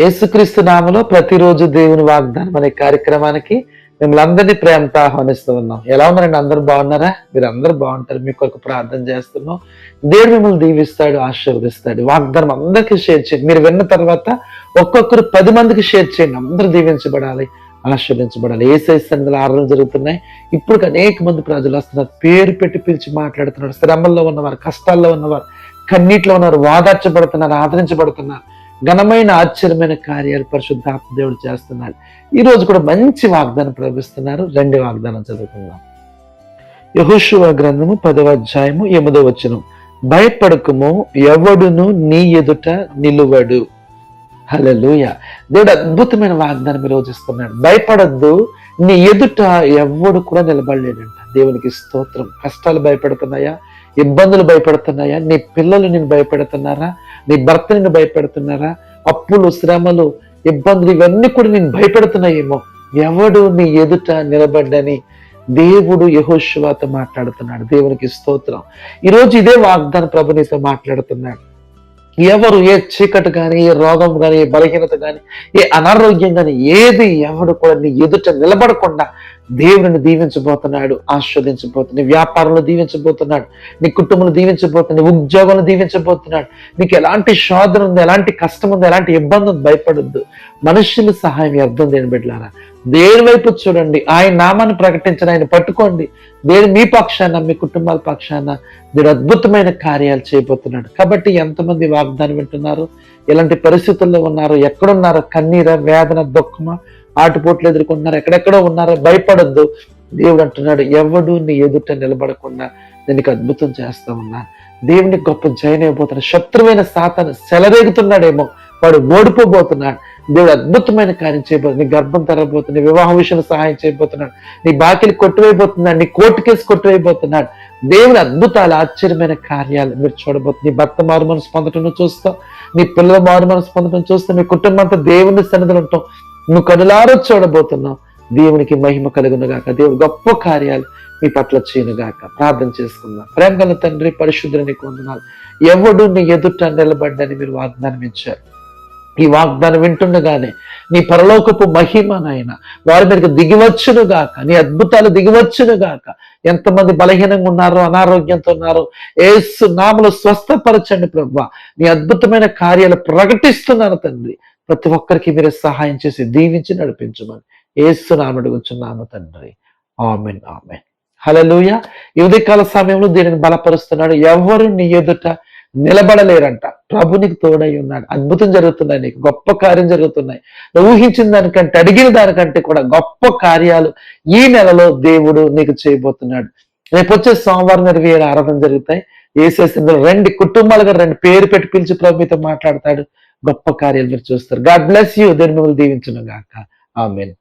యేసుక్రీస్తు నామలో ప్రతిరోజు దేవుని వాగ్దానం అనే కార్యక్రమానికి మిమ్మల్ని అందరినీ ప్రేమతో ఆహ్వానిస్తూ ఉన్నాం. ఎలా ఉన్నారండి? అందరూ బాగున్నారా? మీరు అందరూ బాగుంటారు. మీ కొరకు ప్రార్థన చేస్తున్నాం. దేవుడు మిమ్మల్ని దీవిస్తాడు ఆశీర్వదిస్తాడు. వాగ్దానం అందరికీ షేర్ చేయండి. మీరు విన్న తర్వాత ఒక్కొక్కరు పది మందికి షేర్ చేయండి. అందరూ దీవించబడాలి ఆశీర్వించబడాలి ఏ సన్నిధిలో ఆరాధన జరుగుతున్నాయి. ఇప్పుడు అనేక మంది ప్రజలు వస్తున్నారు. పేరు పెట్టి పిలిచి మాట్లాడుతున్నారు. శ్రమల్లో ఉన్నవారు కష్టాల్లో ఉన్నవారు కన్నీటిలో ఉన్నారు వాదార్చబడుతున్నారు ఆదరించబడుతున్నారు. ఘనమైన ఆశ్చర్యమైన కార్యాలు పరిశుద్ధాత్మ దేవుడు చేస్తున్నాడు. ఈ రోజు కూడా మంచి వాగ్దానం ప్రవేశిస్తున్నారు. రెండు వాగ్దానం చదువుకుందాం. యహోషువ గ్రంథము పదవ అధ్యాయము ఎనిమిదో వచనం. భయపడకము ఎవడును నీ ఎదుట నిలువడు. హలలుయ దేవుడు అద్భుతమైన వాగ్దానం ఈ ఇస్తున్నాడు. భయపడద్దు నీ ఎదుట ఎవడు కూడా నిలబడలేడంట. దేవునికి స్తోత్రం. కష్టాలు భయపడుతున్నాయా ఇబ్బందులు భయపడుతున్నాయా? నీ పిల్లలు నేను భయపెడుతున్నారా? నీ భర్త నిన్ను భయపెడుతున్నారా? అప్పులు శ్రమలు ఇబ్బందులు ఇవన్నీ కూడా నేను భయపెడుతున్నాయేమో. ఎవడు నీ ఎదుట నిలబడ్డని దేవుడు యహోశివాతో మాట్లాడుతున్నాడు. దేవునికి స్తోత్రం. ఈరోజు ఇదే వాగ్దాన ప్రభు నీతో మాట్లాడుతున్నాడు. ఎవరు ఏ చీకటి కానీ ఏ రోగం కానీ ఏ బలహీనత కానీ ఏ అనారోగ్యం కానీ ఏది ఎవడు కూడా నీ ఎదుట నిలబడకుండా దేవుడిని దీవించబోతున్నాడు ఆస్వాదించబోతున్నాడు నీ వ్యాపారంలో దీవించబోతున్నాడు నీ కుటుంబంలో దీవించబోతున్నాడు ఉద్యోగంలో దీవించబోతున్నాడు. నీకు ఎలాంటి శోధన ఉంది ఎలాంటి కష్టం ఉంది ఎలాంటి ఇబ్బంది ఉంది భయపడద్దు. మనుషుల సహాయం అర్థం దేని బిడ్డలారా దేని వైపు చూడండి? ఆయన నామాన్ని ప్రకటించిన ఆయన పట్టుకోండి. దేని మీ పక్షాన మీ కుటుంబాల పక్షాన మీరు అద్భుతమైన కార్యాలు చేయబోతున్నాడు కాబట్టి ఎంతమంది వాగ్దానం వింటున్నారు? ఎలాంటి పరిస్థితుల్లో ఉన్నారు? ఎక్కడున్నారో? కన్నీర వేదన దుఃఖమా? ఆటుపోట్లు ఎదుర్కొంటున్నారు? ఎక్కడెక్కడో ఉన్నారో? భయపడద్దు. దేవుడు అంటున్నాడు ఎవడు నీ ఎదుట నిలబడకుండా నేను అద్భుతం చేస్తా ఉన్నాను. దేవుని గొప్ప జయనైపోతున్నాడు శత్రువైన సాతాను సెలరేగుతున్నాడేమో. వాడు ఓడిపోబోతున్నాడు. దేవుడు అద్భుతమైన కార్యం చేయబోతున్నాడు. నీ గర్భం తరబోతుంది వివాహం విషయంలో సహాయం చేయబోతున్నాడు. నీ బాకిలు కొట్టువైపోతున్నాడు. నీ కోర్టు కేసు కొట్టువైపోతున్నాడు. దేవుని అద్భుతాలు ఆశ్చర్యమైన కార్యాలు మీరు చూడబోతుంది నీ భర్త మారు మనసు పొందటం చూస్తా. నీ పిల్లల మారు మనసు పొందటం చూస్తా. నీ కుటుంబం అంతా దేవుని సన్నిధిలో ఉంటాం. నువ్వు కనులారో చూడబోతున్నావు. దేవునికి మహిమ కలుగునుగాక. దేవుడు గొప్ప కార్యాలు మీ పట్ల చేయనుగాక. ప్రార్థన చేసుకుందాం. ప్రేమ గల తండ్రి పరిశుద్ధుని కొందనాలు ఎవడు నీ ఎదుట నిలబడ్డని మీరు వాగ్దానం ఇచ్చారు? ఈ వాగ్దానం వింటుండగానే నీ పరలోకపు మహిమ నాయన వారి మీదకి దిగివచ్చును గాక నీ అద్భుతాలు దిగివచ్చును గాక. ఎంతమంది బలహీనంగా ఉన్నారో అనారోగ్యంతో ఉన్నారో ఏసు నామలు స్వస్థపరచండి ప్రభు. నీ అద్భుతమైన కార్యాలు ప్రకటిస్తున్నాను తండ్రి. ప్రతి ఒక్కరికి మీరు సహాయం చేసి దీవించి నడిపించమని ఏసు నామడుగుచున్నాను తండ్రి. Amen amen. హలలుయ యువతి కాల సమయంలో దీనిని బలపరుస్తున్నాడు. ఎవరు నీ ఎదుట నిలబడలేరంట. ప్రభు నీకు తోడై ఉన్నాడు. అద్భుతం జరుగుతున్నాయి నీకు గొప్ప కార్యం జరుగుతున్నాయి. నువ్వు ఊహించిన దానికంటే అడిగిన దానికంటే కూడా గొప్ప కార్యాలు ఈ నెలలో దేవుడు నీకు చేయబోతున్నాడు. రేపు వచ్చే సోమవారం ఇరవై ఏడు ఆరాధన జరుగుతాయి. ఏసేసిందో రెండు కుటుంబాలుగా రెండు పేరు పెట్టి పిలిచి ప్రభు మీతో మాట్లాడతాడు. గొప్ప కార్యాలు మీరు చూస్తారు. God bless you. దేని మిమ్మల్ని దీవించును గాక. ఆమెను.